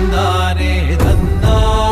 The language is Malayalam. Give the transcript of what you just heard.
தந்தானே தந்தானே.